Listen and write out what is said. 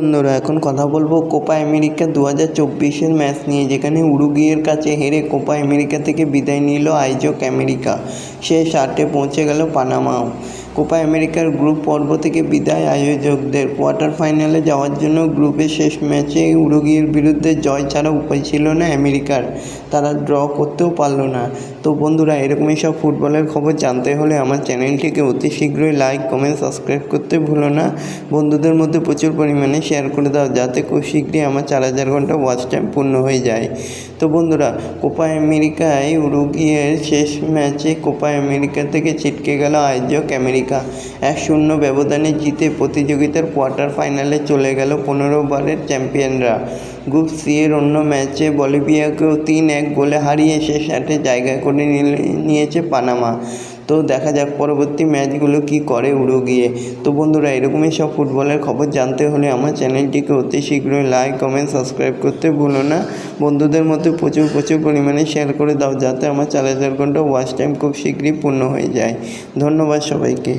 বন্ধুরা, এখন কথা বলব কোপা আমেরিকা দু হাজার চব্বিশের ম্যাচ নিয়ে, যেখানে উরুগুয়ের কাছে হেরে কোপা আমেরিকা থেকে বিদায় নিল আইজক আমেরিকা। শেষ আটে পৌঁছে গেল পানামাও। কোপা আমেরিকার গ্রুপ পর্ব থেকে বিদায়। আয়োজকদের কোয়ার্টার ফাইনালে যাওয়ার জন্য গ্রুপের শেষ ম্যাচে উরুগুয়ের বিরুদ্ধে জয় ছাড়া উপায় ছিল না আমেরিকার। তারা ড্র করতেও পারল না। তো বন্ধুরা, এরকমই সব ফুটবলের খবর জানতে হলে আমার চ্যানেলটিকে অতি শীঘ্রই লাইক, কমেন্ট, সাবস্ক্রাইব করতে ভুলো না। বন্ধুদের মধ্যে প্রচুর পরিমাণে শেয়ার করে দাও যাতে খুব শীঘ্রই আমার চার হাজার ঘণ্টা ওয়াচ টাইম পূর্ণ হয়ে যায়। তো বন্ধুরা, কোপা আমেরিকায় উরুগুয়ের শেষ ম্যাচে কোপা আমেরিকা থেকে ছিটকে গেল আয়োজক আমেরিকা। এক শূন্য ব্যবধানে জিতে প্রতিযোগিতার কোয়ার্টার ফাইনালে চলে গেল পনেরো বারের চ্যাম্পিয়নরা। গ্রুপ সি এর অন্য ম্যাচে বলিভিয়াকেও তিন এক গোলে হারিয়ে শেষ আটে জায়গা করে নিয়েছে পানামা। তো দেখা যাক পরবর্তী ম্যাচগুলো কী করে উড়ো গিয়ে তো বন্ধুরা, এরকমই সব ফুটবলের খবর জানতে হলে আমার চ্যানেলটিকে অতি শীঘ্রই লাইক, কমেন্ট, সাবস্ক্রাইব করতে ভুলো না। বন্ধুদের মধ্যে প্রচুর প্রচুর পরিমাণে শেয়ার করে দাও যাতে আমার চার হাজার ঘণ্টা ওয়াচ টাইম খুব শীঘ্রই পূর্ণ হয়ে যায়। ধন্যবাদ সবাইকে।